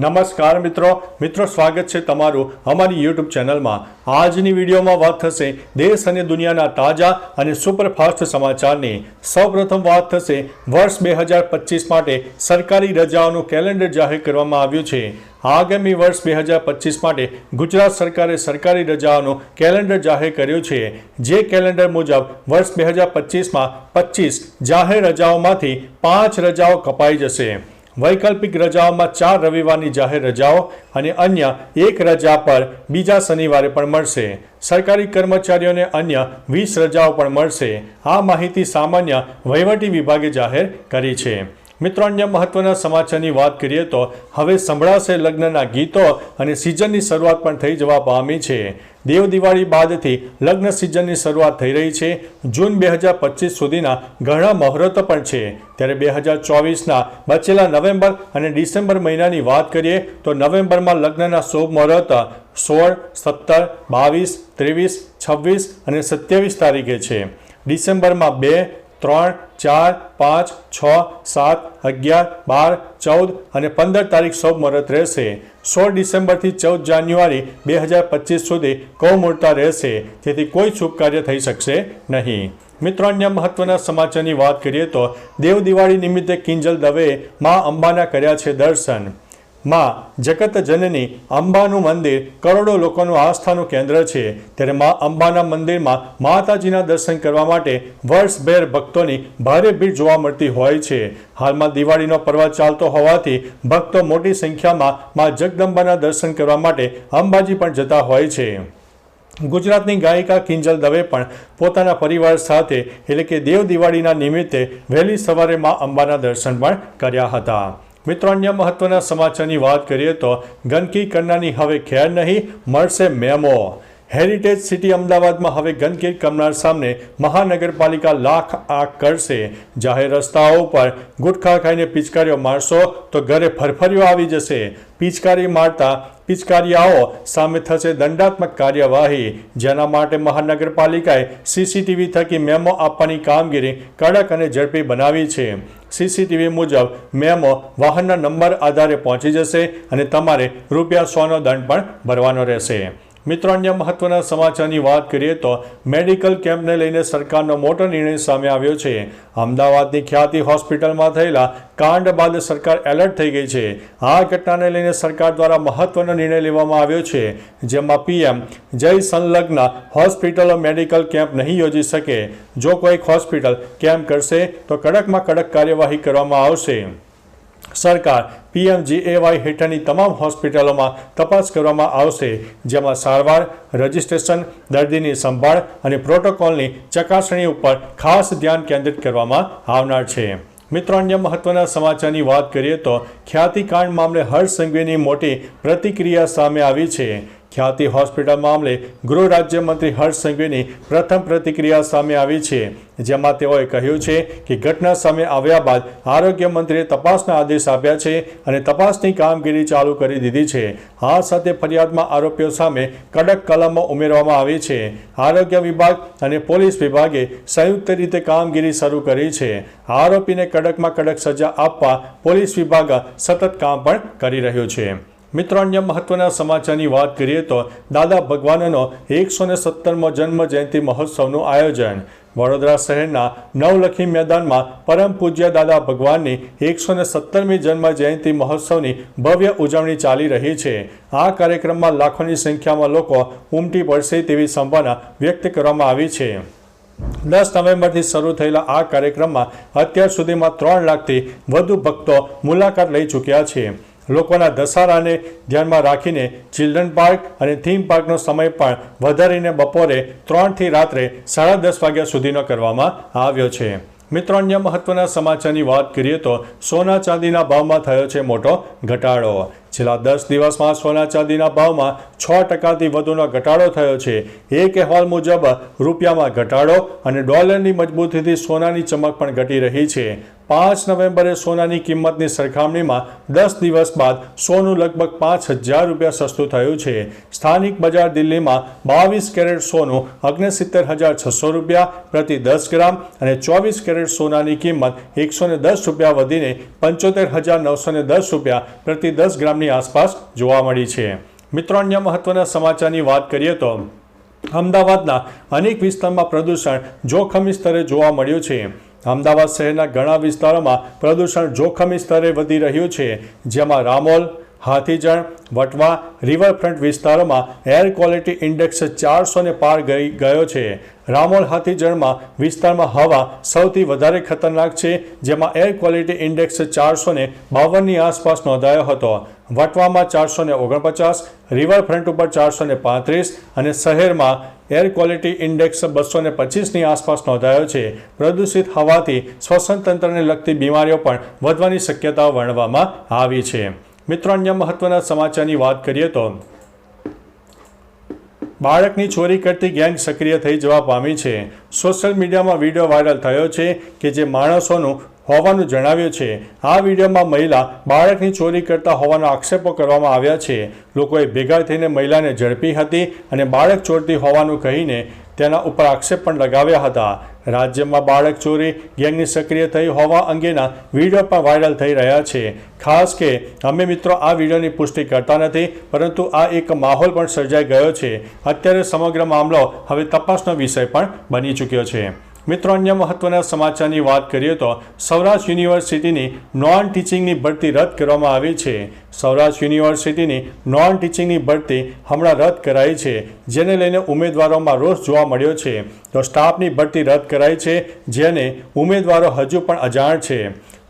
નમસ્કાર મિત્રો. મિત્રો, સ્વાગત છે તમારું અમારી યુટ્યુબ ચેનલમાં. આજની વિડીયોમાં વાત થશે દેશ અને દુનિયાના તાજા અને સુપરફાસ્ટ સમાચારની. સૌપ્રથમ વાત થશે વર્ષ બે હજાર પચીસ માટે સરકારી રજાઓનું કેલેન્ડર જાહેર કરવામાં આવ્યું છે. આગામી વર્ષ બે હજાર પચીસ માટે ગુજરાત સરકારે સરકારી રજાઓનું કેલેન્ડર જાહેર કર્યું છે. જે કેલેન્ડર મુજબ વર્ષ બે હજાર પચીસમાં પચીસ જાહેર રજાઓમાંથી પાંચ રજાઓ કપાઈ જશે. વૈકલ્પિક રજાઓમાં ચાર રવિવારની જાહેર રજાઓ અને અન્ય એક રજા પર બીજા શનિવારે પણ મળશે. સરકારી કર્મચારીઓને અન્ય વીસ રજાઓ પણ મળશે. આ માહિતી સામાન્ય વહીવટી વિભાગે જાહેર કરી છે. મિત્રો, અન્ય મહત્વના સમાચારની વાત કરીએ તો હવે સંભળાશે લગ્નના ગીતો અને સિઝનની શરૂઆત પણ થઈ જવા પામી છે. દેવ દિવાળી બાદથી લગ્ન સિઝનની શરૂઆત થઈ રહી છે. જૂન બે હજાર પચીસ સુધીના ઘણા મુહૂર્તો પણ છે. ત્યારે બે હજાર ચોવીસના બચેલા નવેમ્બર અને ડિસેમ્બર મહિનાની વાત કરીએ તો નવેમ્બરમાં લગ્નના શુભ મુહૂર્ત સોળ, સત્તર, બાવીસ, ત્રેવીસ, છવ્વીસ અને સત્યાવીસ તારીખે છે. ડિસેમ્બરમાં બે ત્રણ, ચાર, પાંચ, છ, સાત, અગિયાર, બાર, ચૌદ અને પંદર તારીખ સૌ મુહૂર્ત રહેશે. સોળ ડિસેમ્બરથી ચૌદ જાન્યુઆરી બે હજાર પચીસ સુધી કૌમૂર્તા રહેશે. તેથી કોઈ શુભ કાર્ય થઈ શકશે નહીં. મિત્રો, અન્ય મહત્વના સમાચારની વાત કરીએ તો દેવ દિવાળી નિમિત્તે કિંજલ દવે મા અંબાના કર્યા છે દર્શન. માં, જગત જનની અંબાનું મંદિર કરોડો લોકોનું આસ્થાનું કેન્દ્ર છે. ત્યારે મા અંબાના મંદિરમાં માતાજીના દર્શન કરવા માટે વર્ષભેર ભક્તોની ભારે ભીડ જોવા મળતી હોય છે. હાલમાં દિવાળીનો પર્વ ચાલતો હોવાથી ભક્તો મોટી સંખ્યામાં મા જગદંબાના દર્શન કરવા માટે અંબાજી પણ જતા હોય છે. ગુજરાતની ગાયિકા કિંજલ દવે પણ પોતાના પરિવાર સાથે એટલે કે દેવ દિવાળીના નિમિત્તે વહેલી સવારે મા અંબાના દર્શન પણ કર્યા હતા. મિત્રો, અન્ય મહત્વના સમાચારની વાત કરીએ તો ગંદકી કરનારની હવે ખેર નહીં, મળશે મેમો. હેરિટેજ સિટી અમદાવાદમાં હવે ગંદકી કરનાર સામે મહાનગરપાલિકા લાખ આંખ કરશે. જાહેર રસ્તાઓ પર ગુટખા ખાઈને પિચકારીઓ મારશો તો ઘરે ફરફરીઓ આવી જશે. પિચકારી મારતા પિચકારીયાઓ સામે થશે દંડાત્મક કાર્યવાહી. જેના માટે મહાનગરપાલિકાએ સીસીટીવી થકી મેમો આપવાની કામગીરી કડક અને ઝડપી બનાવી છે. સીસીટીવી મુજબ મેમો વાહનના નંબર આધારે પહોંચી જશે અને તમારે રૂપિયા સોનો દંડ પણ ભરવાનો રહેશે. મિત્રો, અન્ય મહત્વના સમાચારની વાત કરીએ તો મેડિકલ કેમ્પને લઈને સરકારનો મોટો નિર્ણય સામે આવ્યો છે. અમદાવાદની ખ્યાતિ હોસ્પિટલમાં થયેલા કાંડ બાદ સરકાર એલર્ટ થઈ ગઈ છે. આ ઘટનાને લઈને સરકાર દ્વારા મહત્વનો નિર્ણય લેવામાં આવ્યો છે, જેમાં પીએમ જય સંલગ્ન હોસ્પિટલો મેડિકલ કેમ્પ નહીં યોજી શકે. જો કોઈક હોસ્પિટલ કેમ્પ કરશે, તો કડકમાં કડક કાર્યવાહી કરવામાં આવશે. સરકાર પીએમજીએવાય હેઠળની તમામ હોસ્પિટલોમાં તપાસ કરવામાં આવશે, જેમાં સારવાર, રજિસ્ટ્રેશન, દર્દીની સંભાળ અને પ્રોટોકોલની ચકાસણી ઉપર ખાસ ધ્યાન કેન્દ્રિત કરવામાં આવનાર છે. મિત્રો, અન્ય મહત્વના સમાચારની વાત કરીએ તો ખ્યાતિકાંડ મામલે હર્ષ સંઘવીની મોટી પ્રતિક્રિયા સામે આવી છે. ખ્યાતિ હોસ્પિટલ મામલે ગૃહ રાજ્યમંત્રી હર્ષ સંઘવીની પ્રથમ પ્રતિક્રિયા સામે આવી છે. જેમાં તેઓએ કહ્યું છે કે ઘટના સામે આવ્યા બાદ આરોગ્ય મંત્રીએ તપાસના આદેશ આપ્યા છે અને તપાસની કામગીરી ચાલુ કરી દીધી છે. આ સાથે ફરિયાદમાં આરોપીઓ સામે કડક કલમો ઉમેરવામાં આવી છે. આરોગ્ય વિભાગ અને પોલીસ વિભાગે સંયુક્ત રીતે કામગીરી શરૂ કરી છે. આરોપીને કડકમાં કડક સજા આપવા પોલીસ વિભાગ સતત કામ પણ કરી રહ્યું છે. મિત્રો, અન્ય મહત્વના સમાચારની વાત કરીએ તો દાદા ભગવાનનો એકસો ને સત્તરમો જન્મ જયંતિ મહોત્સવનું આયોજન. વડોદરા શહેરના નવલખી મેદાનમાં પરમ પૂજ્ય દાદા ભગવાનની એકસો ને સત્તરમી જન્મ જયંતિ મહોત્સવની ભવ્ય ઉજવણી ચાલી રહી છે. આ કાર્યક્રમમાં લાખોની સંખ્યામાં લોકો ઉમટી પડશે તેવી સંભાવના વ્યક્ત કરવામાં આવી છે. દસ નવેમ્બરથી શરૂ થયેલા આ કાર્યક્રમમાં અત્યાર સુધીમાં ત્રણ લાખથી વધુ ભક્તો મુલાકાત લઈ ચૂક્યા છે. લોકોના ધસારાને ધ્યાનમાં રાખીને ચિલ્ડ્રન પાર્ક અને થીમ પાર્કનો સમય પણ વધારીને બપોરે ત્રણથી રાત્રે સાડા દસ વાગ્યા સુધીનો કરવામાં આવ્યો છે. મિત્રો, અન્ય મહત્વના સમાચારની વાત કરીએ તો સોના ચાંદીના ભાવમાં થયો છે મોટો ઘટાડો. છેલ્લા દસ દિવસમાં સોના ચાંદીના ભાવમાં છ ટકાથી વધુનો ઘટાડો થયો છે. એક અહેવાલ મુજબ રૂપિયામાં ઘટાડો અને ડોલરની મજબૂતીથી સોનાની ચમક પણ ઘટી રહી છે. પાંચ નવેમ્બરે સોનાની કિંમતની સરખામણીમાં દસ દિવસ બાદ સોનું લગભગ પાંચ હજાર રૂપિયા સસ્તું થયું છે. સ્થાનિક બજાર દિલ્હીમાં બાવીસ કેરેટ સોનું ઓગણસિત્તેર હજાર છસો રૂપિયા પ્રતિ દસ ગ્રામ અને ચોવીસ કેરેટ સોનાની કિંમત એકસો દસ રૂપિયા વધીને પંચોતેર હજાર નવસો ને દસ રૂપિયા પ્રતિ દસ ગ્રામની આસપાસ જોવા મળી છે. મિત્રો, અન્ય મહત્વના સમાચારની વાત કરીએ તો અમદાવાદના અનેક વિસ્તારમાં પ્રદૂષણ જોખમી સ્તરે જોવા મળ્યું છે. અમદાવાદ શહેરના ઘણા વિસ્તારોમાં પ્રદૂષણ જોખમી સ્તરે વધી રહ્યું છે જેમાં રામોલ હાથીજણ વટવા, રિવરફ્રન્ટ વિસ્તારોમાં એર ક્વોલિટી ઇન્ડેક્સ ચારસોને પાર ગઈ, ગયો છે. રામોલ હાથીજણમાં વિસ્તારમાં હવા સૌથી વધારે ખતરનાક છે, જેમાં એર ક્વોલિટી ઇન્ડેક્સ ચારસોને બાવનની આસપાસ નોંધાયો હતો. વટવામાં ચારસો ને ઓગણપચાસ, રિવરફ્રન્ટ ઉપર ચારસો ને પાંત્રીસ અને શહેરમાં એર ક્વોલિટી ઇન્ડેક્સ બસો ને પચીસની આસપાસ નોંધાયો છે. પ્રદૂષિત હવાથી શ્વસન તંત્રને લગતી બીમારીઓ પણ વધવાની શક્યતાઓ વર્ણવવામાં આવી છે. મિત્રો, અન્ય મહત્વના સમાચારની વાત કરીએ તો, બાળકની ચોરી કરતી ગેંગ સક્રિય થઈ જવા પામી છે. સોશિયલ મીડિયામાં વીડિયો વાયરલ થયો છે કે જે માણસોનું હોવાનું જણાવ્યું છે. આ વિડીયોમાં મહિલા બાળકની ચોરી કરતા હોવાના આક્ષેપો કરવામાં આવ્યા છે. લોકોએ ભેગા થઈને મહિલાને ઝડપી હતી અને બાળક ચોરતી હોવાનું કહીને તેના ઉપર આક્ષેપ પણ લગાવ્યા હતા. રાજ્યમાં બાળક ચોરી, ગેંગની સક્રિય થઈ હોવા અંગેના વીડિયો પણ વાયરલ થઈ રહ્યા છે. ખાસ કે અમે મિત્રો આ વિડીયોની પુષ્ટિ કરતા નથી, પરંતુ આ એક માહોલ પણ સર્જાઈ ગયો છે. અત્યારે સમગ્ર મામલો હવે તપાસનો વિષય પણ બની ચૂક્યો છે. મિત્રો, અન્ય મહત્વના સમાચારની વાત કરીએ તો સૌરાષ્ટ્ર યુનિવર્સિટીની નોન ટીચિંગની ભરતી રદ કરવામાં આવી છે. સૌરાષ્ટ્ર યુનિવર્સિટીની નોન ટીચિંગની ભરતી હમણાં રદ કરાઈ છે, જેને લઈને ઉમેદવારોમાં રોષ જોવા મળ્યો છે. તો સ્ટાફની ભરતી રદ કરાઈ છે, જેને ઉમેદવારો હજુ પણ અજાણ છે.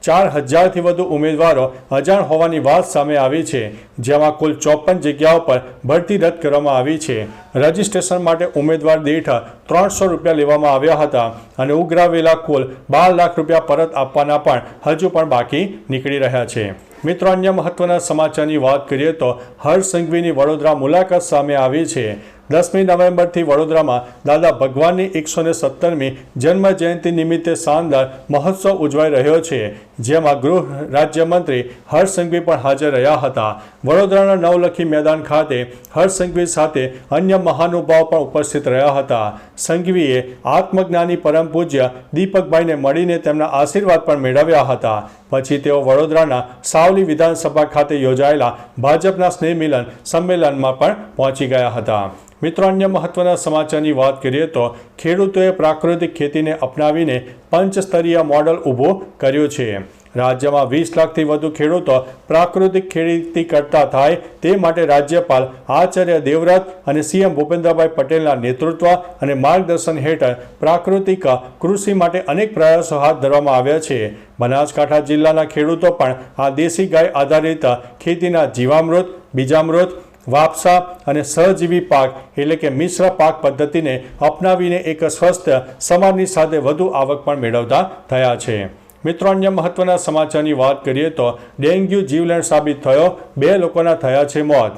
ચાર હજારથી વધુ ઉમેદવારો અજાણ હોવાની વાત સામે આવી છે, જેમાં કુલ ચોપન જગ્યાઓ પર ભરતી રદ કરવામાં આવી છે. રજિસ્ટ્રેશન માટે ઉમેદવાર દીઠ ત્રણસો રૂપિયા લેવામાં આવ્યા હતા અને ઉઘરાવેલા કુલ બાર લાખ રૂપિયા પરત આપવાના પણ હજુ પણ બાકી નીકળી રહ્યા છે. મિત્રો, અન્ય મહત્વના સમાચારની વાત કરીએ તો હર્ષ સંઘવીની વડોદરા મુલાકાત સામે આવી છે. દસમી નવેમ્બરથી વડોદરામાં દાદા ભગવાનની એકસો ને સત્તરમી જન્મ જયંતિ નિમિત્તે શાનદાર મહોત્સવ ઉજવાઈ રહ્યો છે. જેમાં ગૃહ રાજ્યમંત્રી હર્ષ સંઘવી પણ હાજર રહ્યા હતા. વડોદરાના નવલખી મેદાન ખાતે હર્ષ સંઘવી સાથે અન્ય મહાનુભાવ પણ ઉપસ્થિત રહ્યા હતા. સંઘવીએ આત્મજ્ઞાની પરમ પૂજ્ય દીપકભાઈને મળીને તેમના આશીર્વાદ પણ મેળવ્યા હતા. પછી તેઓ વડોદરાના સાવલી વિધાનસભા ખાતે યોજાયેલા ભાજપના સ્નેહ મિલન સંમેલનમાં પણ પહોંચી ગયા હતા. મિત્રો, અન્ય મહત્વના સમાચારની વાત કરીએ તો ખેડૂતોએ પ્રાકૃતિક ખેતીને અપનાવીને પંચસ્તરીય મોડલ ઊભો કર્યું છે. રાજ્યમાં વીસ લાખથી વધુ ખેડૂતો પ્રાકૃતિક ખેતી કરતા થાય તે માટે રાજ્યપાલ આચાર્ય દેવવ્રત અને સીએમ ભૂપેન્દ્રભાઈ પટેલના નેતૃત્વ અને માર્ગદર્શન હેઠળ પ્રાકૃતિક કૃષિ માટે અનેક પ્રયાસો હાથ ધરવામાં આવ્યા છે. બનાસકાંઠા જિલ્લાના ખેડૂતો પણ આ દેશી ગાય આધારિત ખેતીના જીવામૃત, બીજામૃત, વાપસા અને સહજીવી પાક એટલે કે મિશ્ર પાક પદ્ધતિને અપનાવીને એક સ્વસ્થ, સમાજની સાથે વધુ આવક પણ મેળવતા થયા છે. મિત્રો, અન્ય મહત્વના સમાચારની વાત કરીએ તો ડેન્ગ્યુ જીવલેણ સાબિત થયો. બે લોકોના થયા છે મોત.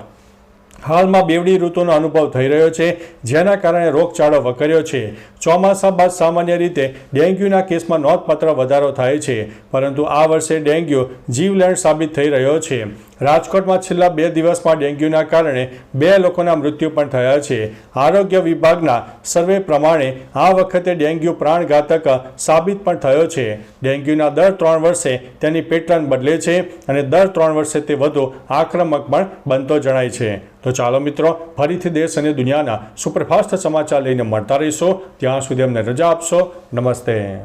હાલમાં બેવડી ઋતુનો અનુભવ થઈ રહ્યો છે, જેના કારણે રોગચાળો વકર્યો છે. ચોમાસા બાદ સામાન્ય રીતે ડેન્ગ્યુના કેસમાં નોંધપાત્ર વધારો થાય છે, પરંતુ આ વર્ષે ડેન્ગ્યુ જીવલેણ સાબિત થઈ રહ્યો છે. રાજકોટમાં છેલ્લા બે દિવસમાં ડેન્ગ્યુના કારણે બે લોકોના મૃત્યુ પણ થયા છે. આરોગ્ય વિભાગના સર્વે પ્રમાણે આ વખતે ડેન્ગ્યુ પ્રાણઘાતક સાબિત પણ થયો છે. ડેન્ગ્યુના દર ત્રણ વર્ષે તેની પેટર્ન બદલે છે અને દર ત્રણ વર્ષે તે વધુ આક્રમક પણ બનતો જણાય છે. તો ચાલો મિત્રો, ફરીથી દેશ અને દુનિયાના સુપરફાસ્ટ સમાચાર લઈને મળતા રહીશો. ત્યાં સુધી અમને રજા આપશો. નમસ્તે.